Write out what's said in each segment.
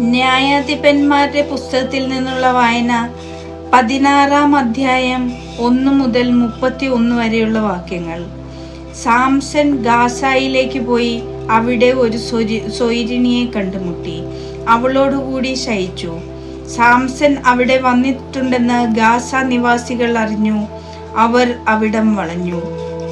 ന്യായാധിപന്മാരുടെ പുസ്തകത്തിൽ നിന്നുള്ള വായന പതിനാറാം അധ്യായം ഒന്ന് മുതൽ മുപ്പത്തി ഒന്ന് വരെയുള്ള വാക്യങ്ങൾ. സാംസൺ ഗാസായിലേക്ക് പോയി അവിടെ ഒരു സൊയിരിണിയെ കണ്ടുമുട്ടി. അവളോടുകൂടി ശയിച്ചു. സാംസൺ അവിടെ വന്നിട്ടുണ്ടെന്ന് ഗാസ നിവാസികൾ അറിഞ്ഞു. അവർ അവിടം വളഞ്ഞു.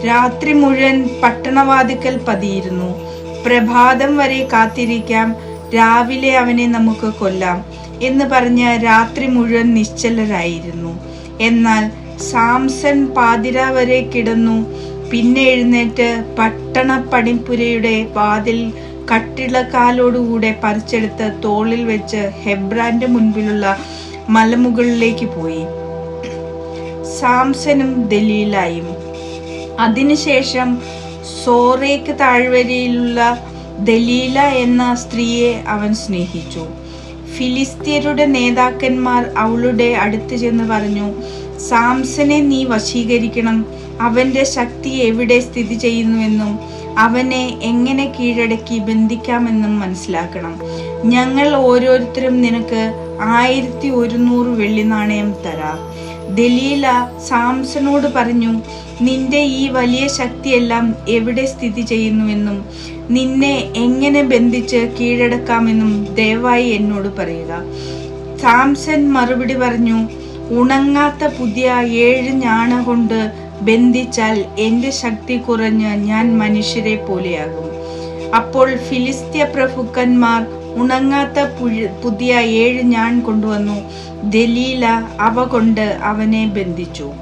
രാത്രി മുഴുവൻ പട്ടണവാതിക്കൽ പതിയിരുന്നു. പ്രഭാതം വരെ കാത്തിരിക്കാം രാവിലെ അവനെ നമുക്ക് കൊല്ലാം എന്ന് പറഞ്ഞ് രാത്രി മുഴുവൻ നിശ്ചലരായിരുന്നു. എന്നാൽ സാംസൺ പാതിര വരെ കിടന്നു. പിന്നെ എഴുന്നേറ്റ് പട്ടണ പണിപ്പുരയുടെ വാതിൽ കട്ടിളക്കാലോടുകൂടെ പറിച്ചെടുത്ത് തോളിൽ വെച്ച് ഹെബ്രാന്റെ മുൻപിലുള്ള മലമുകളിലേക്ക് പോയി. സാംസനും ദലീലായും. അതിനുശേഷം സോറേക്ക് താഴ്വരയിലുള്ള ദലീല എന്ന സ്ത്രീയെ അവൻ സ്നേഹിച്ചു. ഫിലിസ്തീനരുടെ നേതാക്കന്മാർ അവളുടെ അടുത്ത് ചെന്ന് പറഞ്ഞു സാംസനെ നീ വശീകരിക്കണം. അവന്റെ ശക്തി എവിടെ സ്ഥിതി ചെയ്യുന്നുവെന്നും അവനെ എങ്ങനെ കീഴടക്കി ബന്ധിക്കാമെന്നും മനസ്സിലാക്കണം. ഞങ്ങൾ ഓരോരുത്തരും നിനക്ക് ആയിരത്തി ഒരുന്നൂറ് വെള്ളി നാണയം തരാം. ദലീല സാംസനോട് പറഞ്ഞു നിന്റെ ഈ വലിയ ശക്തിയെല്ലാം എവിടെ സ്ഥിതി ചെയ്യുന്നുവെന്നും നിന്നെ എങ്ങനെ ബന്ധിച്ച് കീഴടക്കാമെന്നും ദയവായി എന്നോട് പറയുക. സാംസൻ മറുപടി പറഞ്ഞു ഉണങ്ങാത്ത പുതിയ ഏഴ് ഞാണ കൊണ്ട് ബന്ധിച്ചാൽ എന്റെ ശക്തി കുറഞ്ഞ് ഞാൻ മനുഷ്യരെ പോലെയാകും. അപ്പോൾ ഫിലിസ്ത്യ പ്രഭുക്കന്മാർ ഉണങ്ങാത്ത പുതിയ ഏഴ് ഞാൻ കൊണ്ടുവന്നു. ദലീല അവ കൊണ്ട് അവനെ ബന്ധിച്ചു.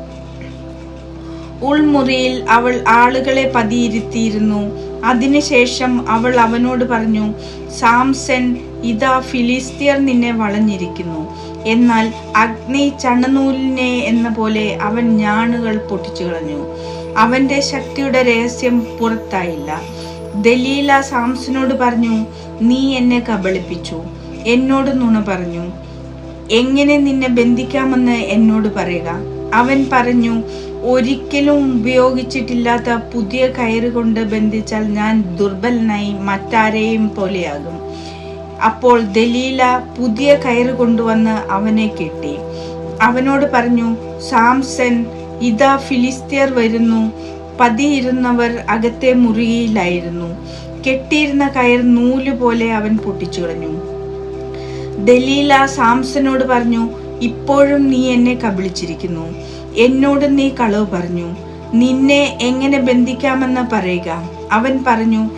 ഉൾമുറിയിൽ അവൾ ആളുകളെ പതിയിരുത്തിയിരുന്നു. അതിനുശേഷം അവൾ അവനോട് പറഞ്ഞു സാംസൺ ഇതാ ഫിലിസ്തീർ നിന്നെ വളഞ്ഞിരിക്കുന്നു. എന്നാൽ അഗ്നി ചണനൂലിനെ എന്ന പോലെ അവൻ ഞാണുകൾ പൊട്ടിച്ചു കളഞ്ഞു അവന്റെ ശക്തിയുടെ രഹസ്യം പുറത്തായില്ല. ദലീല സാംസനോട് പറഞ്ഞു നീ എന്നെ കബളിപ്പിച്ചു. എന്നോട് നുണ പറഞ്ഞു. എങ്ങനെ നിന്നെ ബന്ധിക്കാമെന്ന് എന്നോട് പറയുക. അവൻ പറഞ്ഞു ഒരിക്കലും ഉപയോഗിച്ചിട്ടില്ലാത്ത പുതിയ കയറ് കൊണ്ട് ബന്ധിച്ചാൽ ഞാൻ ദുർബലനായി മറ്റാരെയും പോലെയാകും. അപ്പോൾ ദലീല പുതിയ കയറ് കൊണ്ടുവന്ന് അവനെ കെട്ടി. അവനോട് പറഞ്ഞു സാംസൺ ഇതാ ഫിലിസ്തീർ വരുന്നു. പതിയിരുന്നവർ അകത്തെ മുറിയിലായിരുന്നു. കെട്ടിയിരുന്ന കയർ നൂൽ പോലെ അവൻ പൊട്ടിച്ചു കളഞ്ഞു. ദലീല സാംസനോട് പറഞ്ഞു ഇപ്പോഴും നീ എന്നെ കബളിച്ചിരിക്കുന്നു. എന്നോട് നീ കളവ് പറഞ്ഞു. നിന്നെ എങ്ങനെ ബന്ധിക്കാമെന്ന് പറയുക. അവൻ പറഞ്ഞു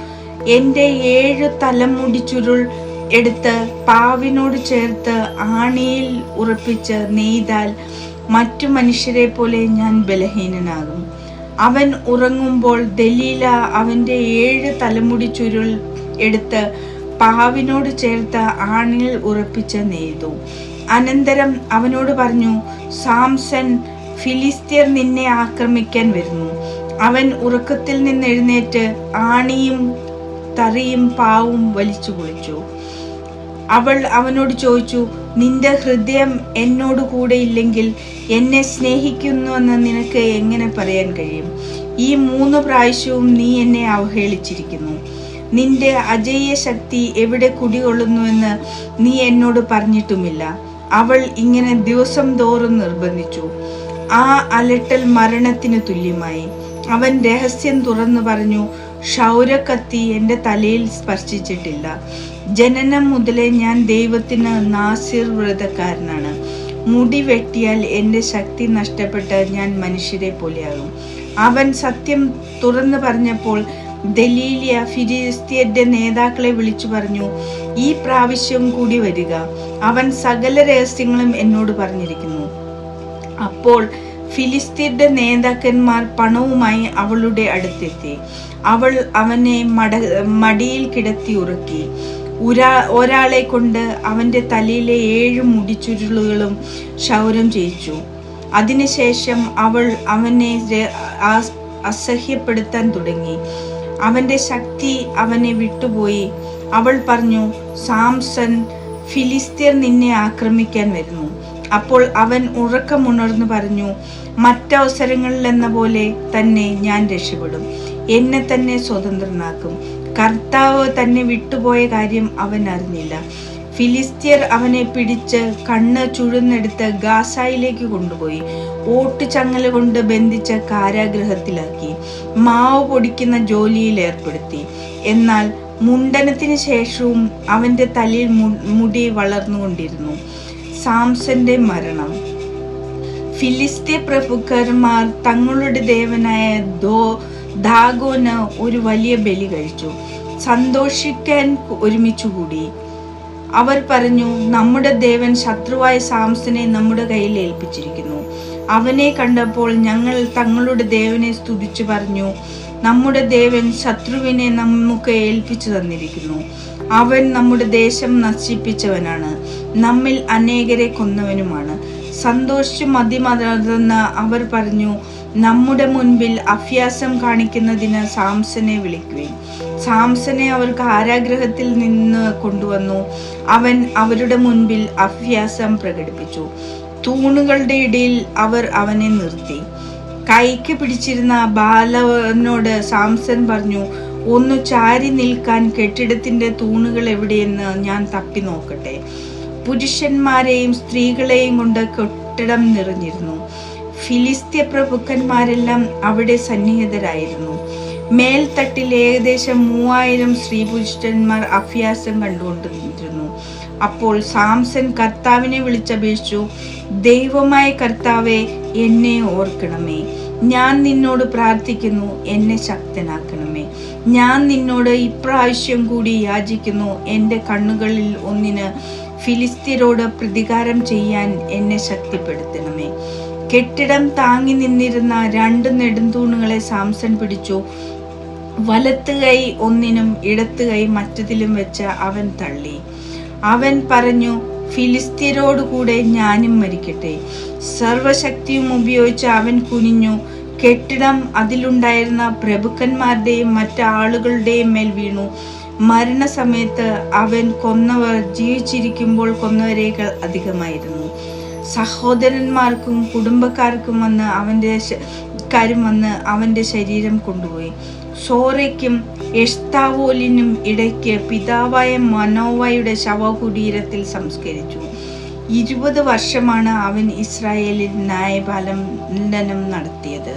എന്റെ ഏഴു തലമുടി ചുരുൾ എടുത്ത് പാവിനോട് ചേർത്ത് ആണിയിൽ ഉറപ്പിച്ച് നെയ്താൽ മറ്റു മനുഷ്യരെ പോലെ ഞാൻ ബലഹീനനാകും. അവൻ ഉറങ്ങുമ്പോൾ ദലീല അവന്റെ ഏഴ് തലമുടി ചുരുൾ എടുത്ത് പാവിനോട് ചേർത്ത് ആണിൽ ഉറപ്പിച്ച് നെയ്തു. അനന്തരം അവനോട് പറഞ്ഞു സാംസൺ ഫിലിസ്തീർ നിന്നെ ആക്രമിക്കാൻ വരുന്നു. അവൻ ഉറക്കത്തിൽ നിന്ന് എഴുന്നേറ്റ് ആണിയും തറിയും പാവും വലിച്ചു കുളിച്ചു അവൾ അവനോട് ചോദിച്ചു നിന്റെ ഹൃദയം എന്നോട് കൂടെ ഇല്ലെങ്കിൽ എന്നെ സ്നേഹിക്കുന്നുവെന്ന് നിനക്ക് എങ്ങനെ പറയാൻ കഴിയും? ഈ മൂന്ന് പ്രാവശ്യവും നീ എന്നെ അവഹേളിച്ചിരിക്കുന്നു. നിന്റെ അജയ്യ ശക്തി എവിടെ കുടികൊള്ളുന്നുവെന്ന് നീ എന്നോട് പറഞ്ഞിട്ടുമില്ല. അവൾ ഇങ്ങനെ ദിവസം തോറും നിർബന്ധിച്ചു. ആ അലട്ടൽ മരണത്തിന് തുല്യമായി. അവൻ രഹസ്യം തുറന്നു പറഞ്ഞു ക്ഷൗരക്കത്തി എന്റെ തലയിൽ സ്പർശിച്ചിട്ടില്ല. ജനനം മുതലേ ഞാൻ ദൈവത്തിന് നാസിർ വ്രതക്കാരനാണ് മുടി വെട്ടിയാൽ എന്റെ ശക്തി നഷ്ടപ്പെട്ട് ഞാൻ മനുഷ്യരെ പോലെയാകും. അവൻ സത്യം തുറന്നു പറഞ്ഞപ്പോൾ ദലീലിയ ഫിലിസ്തീയന്റെ നേതാക്കളെ വിളിച്ചു പറഞ്ഞു ഈ പ്രാവശ്യം കൂടി വരിക. അവൻ സകല രഹസ്യങ്ങളും എന്നോട് പറഞ്ഞിരിക്കുന്നു. അപ്പോൾ ഫിലിസ്തീന്റെ നേതാക്കന്മാർ പണവുമായി അവളുടെ അടുത്തെത്തി. അവൾ അവനെ മട മടിയിൽ കിടത്തി ഉറക്കി. ഉരാ ഒരാളെ കൊണ്ട് അവന്റെ തലയിലെ ഏഴ് മുടിച്ചുരുളുകളും ക്ഷൗരം ചെയ്യിച്ചു. അതിനുശേഷം അവൾ അവനെ അസഹ്യപ്പെടുത്താൻ തുടങ്ങി. അവന്റെ ശക്തി അവനെ വിട്ടുപോയി. അവൾ പറഞ്ഞു സാംസൺ ഫിലിസ്തീർ നിന്നെ ആക്രമിക്കാൻ വരുന്നു. അപ്പോൾ അവൻ ഉറക്കമുണർന്നു പറഞ്ഞു മറ്റവസരങ്ങളിലെന്ന പോലെ തന്നെ ഞാൻ രക്ഷപ്പെടും. എന്നെ തന്നെ സ്വതന്ത്രനാക്കും. കർത്താവ് തന്നെ വിട്ടുപോയ കാര്യം അവൻ അറിഞ്ഞില്ല. ഫിലിസ്തീർ അവനെ പിടിച്ച് കണ്ണ് ചുഴുന്നെടുത്ത് ഗാസായിലേക്ക് കൊണ്ടുപോയി. ഓട്ടുചങ്ങല കൊണ്ട് ബന്ധിച്ച് കാരാഗ്രഹത്തിലാക്കി. മാവ് പൊടിക്കുന്ന ജോലിയിൽ ഏർപ്പെടുത്തി. എന്നാൽ മുണ്ടനത്തിന് ശേഷവും അവന്റെ തലയിൽ മുടി വളർന്നുകൊണ്ടിരുന്നു. സാംസന്റെ മരണം. ഫിലിസ്തീ പ്രഭുക്കന്മാർ തങ്ങളുടെ ദേവനായ ദോ ദാഗോന് ഒരു വലിയ ബലി കഴിച്ചു. സന്തോഷിക്കാൻ ഒരുമിച്ചുകൂടി. അവർ പറഞ്ഞു നമ്മുടെ ദേവൻ ശത്രുവായ സാംസനെ നമ്മുടെ കയ്യിൽ ഏൽപ്പിച്ചിരിക്കുന്നു. അവനെ കണ്ടപ്പോൾ ഞങ്ങൾ തങ്ങളുടെ ദേവനെ സ്തുതിച്ചു പറഞ്ഞു നമ്മുടെ ദേവൻ ശത്രുവിനെ നമുക്ക് ഏൽപ്പിച്ചു തന്നിരിക്കുന്നു. അവൻ നമ്മുടെ ദേശം നശിപ്പിച്ചവനാണ്. നമ്മിൽ അനേകരെ കൊന്നവനുമാണ്. സന്തോഷിച്ചു മതിമറന്ന് അവർ പറഞ്ഞു നമ്മുടെ മുൻപിൽ അഭ്യാസം കാണിക്കുന്നതിന് സാംസനെ വിളിക്കുകയും. സാംസനെ അവർ കാരാഗ്രഹത്തിൽ നിന്ന് കൊണ്ടുവന്നു. അവൻ അവരുടെ മുൻപിൽ അഭ്യാസം പ്രകടിപ്പിച്ചു. തൂണുകളുടെ ഇടയിൽ അവർ അവനെ നിർത്തി. കൈക്ക് പിടിച്ചിരുന്ന ബാലനോട് സാംസൻ പറഞ്ഞു ഒന്ന് ചാരി നിൽക്കാൻ കെട്ടിടത്തിന്റെ തൂണുകൾ എവിടെയെന്ന് ഞാൻ തപ്പി നോക്കട്ടെ. പുരുഷന്മാരെയും സ്ത്രീകളെയും കൊണ്ട് കെട്ടിടം നിറഞ്ഞിരുന്നു. ഫിലിസ്തീയ പ്രഭുക്കന്മാരെല്ലാം അവിടെ സന്നിഹിതരായിരുന്നു. മേൽത്തട്ടിൽ ഏകദേശം മൂവായിരം സ്ത്രീപുരുഷന്മാർ അഭ്യാസം കണ്ടുകൊണ്ടിരുന്നു. അപ്പോൾ സാംസൺ കർത്താവിനെ വിളിച്ചപേക്ഷിച്ചു ദൈവമായ കർത്താവെ എന്നെ ഓർക്കണമേ. ഞാൻ നിന്നോട് പ്രാർത്ഥിക്കുന്നു എന്നെ ശക്തനാക്കണമേ. ഞാൻ നിന്നോട് ഇപ്രാവശ്യം കൂടി യാചിക്കുന്നു എന്റെ കണ്ണുകളിൽ ഒന്നിന് ഫിലിസ്തീനോട് പ്രതികാരം ചെയ്യാൻ എന്നെ ശക്തിപ്പെടുത്തണമേ. കെട്ടിടം താങ്ങി നിന്നിരുന്ന രണ്ട് നെടുന്തൂണുകളെ സാംസൺ പിടിച്ചു. വലത്ത് കൈ ഒന്നിനും ഇടത്ത് കൈ മറ്റതിലും വെച്ച് അവൻ തള്ളി. അവൻ പറഞ്ഞു ഫിലിസ്തീനോടുകൂടെ ഞാനും മരിക്കട്ടെ. സർവശക്തിയും ഉപയോഗിച്ച് അവൻ കുനിഞ്ഞു. കെട്ടിടം അതിലുണ്ടായിരുന്ന പ്രഭുക്കന്മാരുടെയും മറ്റാളുകളുടെയും മേൽ വീണു. മരണസമയത്ത് അവൻ കൊന്നവർ ജീവിച്ചിരിക്കുമ്പോൾ കൊന്നവരേക്കാൾ അധികമായിരുന്നു. സഹോദരന്മാർക്കും കുടുംബക്കാർക്കും വന്ന് അവന്റെ കാര്യം വന്ന് അവന്റെ ശരീരം കൊണ്ടുപോയി. സോറയ്ക്കും എഷ്താവോലിനും ഇടയ്ക്ക് പിതാവായ മനോവയുടെ ശവകുടീരത്തിൽ സംസ്കരിച്ചു. ഇരുപത് വർഷമാണ് അവൻ ഇസ്രായേലിൽ ന്യായപാലനം നടത്തിയത്.